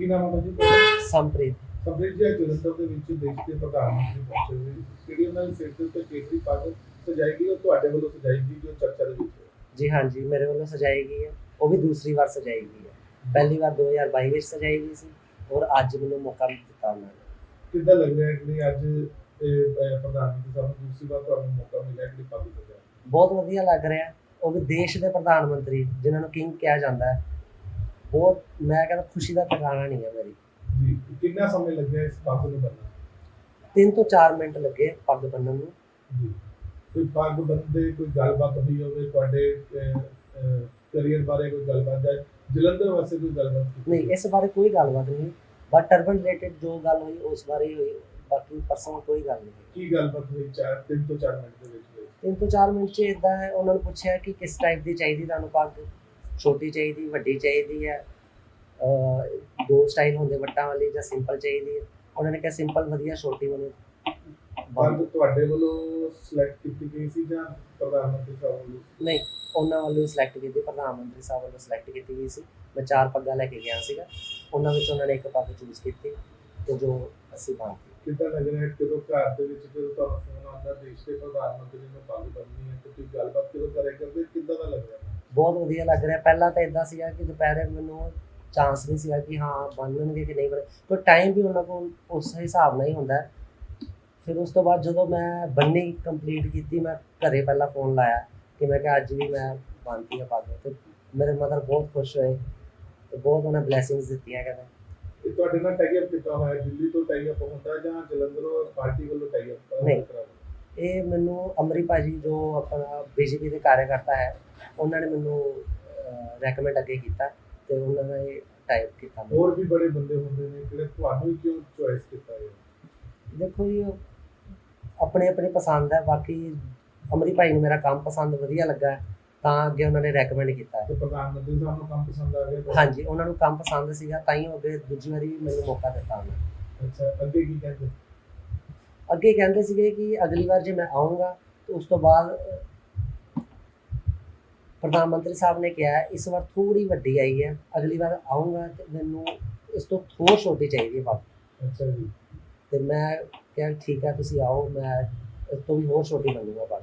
ਕੀ ਨਾਮ ਹੈ ਜੀ? ਸੰਪ੍ਰੀਤ। ਸੰਬੇਜ ਜੀ ਜਲੰਧਰ ਦੇ ਵਿੱਚ ਦੇਸ਼ ਦੇ ਪ੍ਰਧਾਨ ਮੰਤਰੀ ਪਹੁੰਚੇ ਹੋਏ ਜਿਹੜੀ ਉਹਨਾਂ ਦੀ ਸਿਰ ਦੇ ਉੱਤੇ ਕੇਸਰੀ ਪੱਗ ਸਜਾਈ ਗਈ ਉਹ ਤੁਹਾਡੇ ਵੱਲੋਂ ਸਜਾਈ ਗਈ ਜੋ ਚਰਚਾ ਦੇ ਵਿੱਚ ਹੈ ਜੀ ਮੇਰੇ ਵੱਲੋਂ ਸਜਾਈ ਗਈ ਹੈ। ਉਹ ਵੀ ਦੂਸਰੀ ਵਾਰ ਸਜਾਈ ਗਈ ਹੈ। ਪਹਿਲੀ ਵਾਰ 2022 ਵਿੱਚ ਸਜਾਈ ਗਈ ਸੀ ਔਰ ਅੱਜ ਮੈਨੂੰ ਮੌਕਾ ਦਿੱਤਾ ਉਹਨਾਂ ਨੇ। ਕਿੱਦਾਂ ਲੱਗ ਰਿਹਾ ਹੈ ਕਿ ਅੱਜ ਪ੍ਰਧਾਨ ਮੰਤਰੀ ਸਾਹਿਬ ਨੂੰ ਦੂਸਰੀ ਵਾਰ ਤੁਹਾਨੂੰ ਮੌਕਾ ਮਿਲਿਆ ਕਿ ਪੱਗ ਸਜਾਉਣ ਬਹੁਤ ਵਧੀਆ ਲੱਗ ਰਿਹਾ। ਹੈ। ਉਹ ਵੀ ਦੇਸ਼ ਦੇ ਪ੍ਰਧਾਨ ਮੰਤਰੀ ਜਿਨ੍ਹਾਂ ਨੂੰ ਕਿੰਗ ਕਿਹਾ ਜਾਂਦਾ ਹੈ। ਬਹੁਤ ਮੈਂ ਕਹਿੰਦਾ ਖੁਸ਼ੀ ਦਾ ਟਿਕਾਣਾ ਨਹੀਂ ਹੈ ਮੇਰੀ। ਜੀ ਕਿੰਨਾ ਸਮੇਂ ਲੱਗਿਆ ਇਸ ਪੱਗ ਨੂੰ ਬੰਨ੍ਹਣ ਤਿੰਨ ਤੋਂ 4 ਮਿੰਟ ਲੱਗੇ ਪੱਗ ਬੰਨਣ ਨੂੰ। ਜੀ। ਕੋਈ ਪੱਗ ਬੰਨਦੇ ਕੋਈ ਗੱਲਬਾਤ ਹੋਈ ਹੋਵੇ ਤੁਹਾਡੇ ਕੈਰੀਅਰ ਬਾਰੇ ਕੋਈ ਗੱਲਬਾਤ ਜਾਂ ਜਲੰਧਰ ਵਾਸਤੇ ਕੋਈ ਗੱਲਬਾਤ ਨਹੀਂ ਇਸ ਬਾਰੇ ਕੋਈ ਗੱਲਬਾਤ ਨਹੀਂ। ਬਟ ਟਰਬਨ ਰਿਲੇਟਡ ਜੋ ਗੱਲ ਹੋਈ ਉਸ ਬਾਰੇ ਹੀ ਹੋਈ। ਬਾਕੀ ਪਰਸਨਲ ਕੋਈ ਗੱਲ ਨਹੀਂ। ਕੀ ਗੱਲਬਾਤ ਹੋਈ ਚਾਰ ਤਿੰਨ ਤੋਂ ਚਾਰ ਮਿੰਟ ਦੇ ਵਿੱਚ? ਵਿੱਚ ਤਿੰਨ ਤੋਂ 4 ਮਿੰਟ ਚ ਇਦਾਂ ਹੈ ਉਹਨਾਂ ਨੂੰ ਪੁੱਛਿਆ ਕਿ ਕਿਸ ਟਾਈਪ ਦੀ ਚਾਹੀਦੀ ਤੁਹਾਨੂੰ ਪੱਗ? ਛੋਟੀ ਚਾਹੀਦੀ ਵੱਡੀ ਚਾਹੀਦੀ ਹੈ। ਦੋ ਸਟਾਈਲ ਹੁੰਦੇ ਵੱਟਾਂ ਵਾਲੀ ਜਾਂ ਸਿੰਪਲ ਚਾਹੀਦੀ ਹੈ। ਉਹਨਾਂ ਨੇ ਕਿਹਾ ਸਿੰਪਲ ਵਧੀਆ ਛੋਟੀ ਮੈਨੂੰ ਪੱਗ ਤੁਹਾਡੇ ਵੱਲੋਂ ਸਿਲੈਕਟ ਕੀਤੀ ਗਈ ਸੀ ਜਾਂ ਪ੍ਰਧਾਨ ਮੰਤਰੀ ਸਾਹਿਬ ਵੱਲੋਂ? ਨਹੀਂ ਉਹਨਾਂ ਵੱਲੋਂ ਸਿਲੈਕਟ ਕੀਤੀ ਪ੍ਰਧਾਨ ਮੰਤਰੀ ਸਾਹਿਬ ਵੱਲੋਂ ਸਿਲੈਕਟ ਕੀਤੀ ਗਈ ਸੀ। ਮੈਂ ਚਾਰ ਪੱਗਾਂ ਲੈ ਕੇ ਗਿਆ ਸੀਗਾ। ਉਹਨਾਂ ਵਿੱਚ ਉਹਨਾਂ ਨੇ ਇੱਕ ਪੱਗ ਚੂਜ਼ ਕੀਤੀ ਤੇ ਜੋ ਅਸੀਂ ਪਾਤੀ ਕਿੱਦਾਂ ਲੱਗ ਰਿਹਾ ਹੈ? ਜਦੋਂ ਘਰ ਦੇ ਵਿੱਚ ਜਦੋਂ ਤੁਹਾਨੂੰ ਫੋਨ ਆਉਂਦਾ ਦੇਸ਼ ਦੇ ਪ੍ਰਧਾਨ ਮੰਤਰੀ ਨੂੰ ਪੱਗ ਬੰਨਣੀ ਹੈ ਤੇ ਤੁਸੀਂ ਗੱਲਬਾਤ ਕਿਦੋਂ ਕਰੇ ਕਰਦੇ ਕਿੱਦਾਂ ਦਾ ਲੱਗ ਰਿਹਾ ਬਹੁਤ ਵਧੀਆ ਲੱਗ ਰਿਹਾ ਪਹਿਲਾਂ ਤਾਂ ਇਦਾਂ ਸੀਗਾ ਕਿ ਦੁਪਹਿਰੇ ਮੈਨੂੰ ਚਾਂਸ ਨਹੀਂ ਸੀਗਾ ਕਿ ਹਾਂ ਬੰਨਣਗੇ ਕਿ ਨਹੀਂ ਬੰਨ ਪਰ ਟਾਈਮ ਵੀ ਉਹਨਾਂ ਕੋਲ ਉਸ ਹਿਸਾਬ ਨਾਲ ਹੀ ਹੁੰਦਾ। ਫਿਰ ਉਸ ਤੋਂ ਬਾਅਦ ਜਦੋਂ ਮੈਂ ਬੰਨੀ ਕੰਪਲੀਟ ਕੀਤੀ ਮੈਂ ਘਰੇ ਪਹਿਲਾਂ ਫੋਨ ਲਾਇਆ ਕਿ ਮੈਂ ਕਿਹਾ ਅੱਜ ਵੀ ਮੈਂ ਬੰਨਤੀ ਆ ਪੱਗ ਤੇ ਮੇਰੇ ਮਦਰ ਬਹੁਤ ਖੁਸ਼ ਹੋਏ ਤੇ ਬਹੁਤ ਉਹਨਾਂ ਬਲੇਸਿੰਗਸ ਦਿੱਤੀਆਂ ਕਹਿੰਦੇ ਤੁਹਾਡੇ ਨਾਲ ਟਾਈ ਅਪ ਕੀਤਾ ਹੋਇਆ? ਦਿੱਲੀ ਤੋਂ ਟਾਈ ਅਪ ਹੁੰਦਾ ਜਾਂ ਜਲੰਧਰੋਂ ਪਾਰਟੀ ਵੱਲੋਂ ਟਾਈ ਅਪ ਨਹੀਂ। ਇਹ ਮੈਨੂੰ ਅਮਰੀ ਭਾਜੀ ਜੋ ਆਪਣਾ ਬੀਜੇਪੀ ਦੇ ਕਾਰਜਕਰਤਾ ਹੈ ਉਹਨਾਂ ਨੇ ਮੈਨੂੰ ਰეკਮੈਂਡ ਅੱਗੇ ਕੀਤਾ ਤੇ ਉਹਨਾਂ ਦਾ ਇਹ ਟਾਈਪ ਕੀਤਾ। ਹੋਰ ਵੀ ਬੜੇ ਬੰਦੇ ਹੁੰਦੇ ਨੇ ਜਿਹੜੇ ਤੁਹਾਨੂੰ ਕਿਉਂ ਚੁਆਇਸ ਕੀਤਾ ਹੈ ਦੇਖੋ ਜੀ ਆਪਣੇ ਆਪਣੇ ਪਸੰਦ ਹੈ ਬਾਕੀ ਅਮਰੀ ਭਾਈ ਨੂੰ ਮੇਰਾ ਕੰਮ ਪਸੰਦ ਵਧੀਆ ਲੱਗਾ ਤਾਂ ਅੱਗੇ ਉਹਨਾਂ ਨੇ ਰეკਮੈਂਡ ਕੀਤਾ ਤੇ ਪ੍ਰਧਾਨ ਮੰਤਰੀ ਸਾਹਿਬ ਨੂੰ ਕੰਮ ਪਸੰਦ ਆ ਗਿਆ? ਹਾਂਜੀ ਉਹਨਾਂ ਨੂੰ ਕੰਮ ਪਸੰਦ ਸੀਗਾ ਤਾਂ ਹੀ ਅੱਗੇ ਦੂਜੀ ਵਾਰੀ ਮੈਨੂੰ ਮੌਕਾ ਦਿੱਤਾ ਉਹਨਾਂ ਅੱਛਾ ਅੱਗੇ ਕੀ ਕਹਿੰਦੇ? ਅੱਗੇ ਕਹਿੰਦੇ ਸੀਗੇ ਕਿ ਅਗਲੀ ਵਾਰ ਜੇ ਮੈਂ ਆਉਂਗਾ ਤਾਂ ਉਸ ਤੋਂ ਬਾਅਦ ਪ੍ਰਧਾਨ ਮੰਤਰੀ ਸਾਹਿਬ ਨੇ ਕਿਹਾ ਇਸ ਵਾਰ ਥੋੜੀ ਵੱਡੀ ਆਈ ਹੈ ਅਗਲੀ ਵਾਰ ਆਉਂਗਾ ਤੇ ਮੈਨੂੰ ਇਸ ਤੋਂ ਥੋੜੀ ਛੋਟੀ ਚਾਹੀਦੀ ਹੈ ਪੱਗ ਅੱਛਾ ਜੀ। ਤੇ ਮੈਂ ਕਿਹਾ ਠੀਕ ਹੈ ਤੁਸੀਂ ਆਓ ਮੈਂ ਇਸ ਤੋਂ ਵੀ ਹੋਰ ਛੋਟੀ ਮੰਗੂਗਾ ਪੱਗ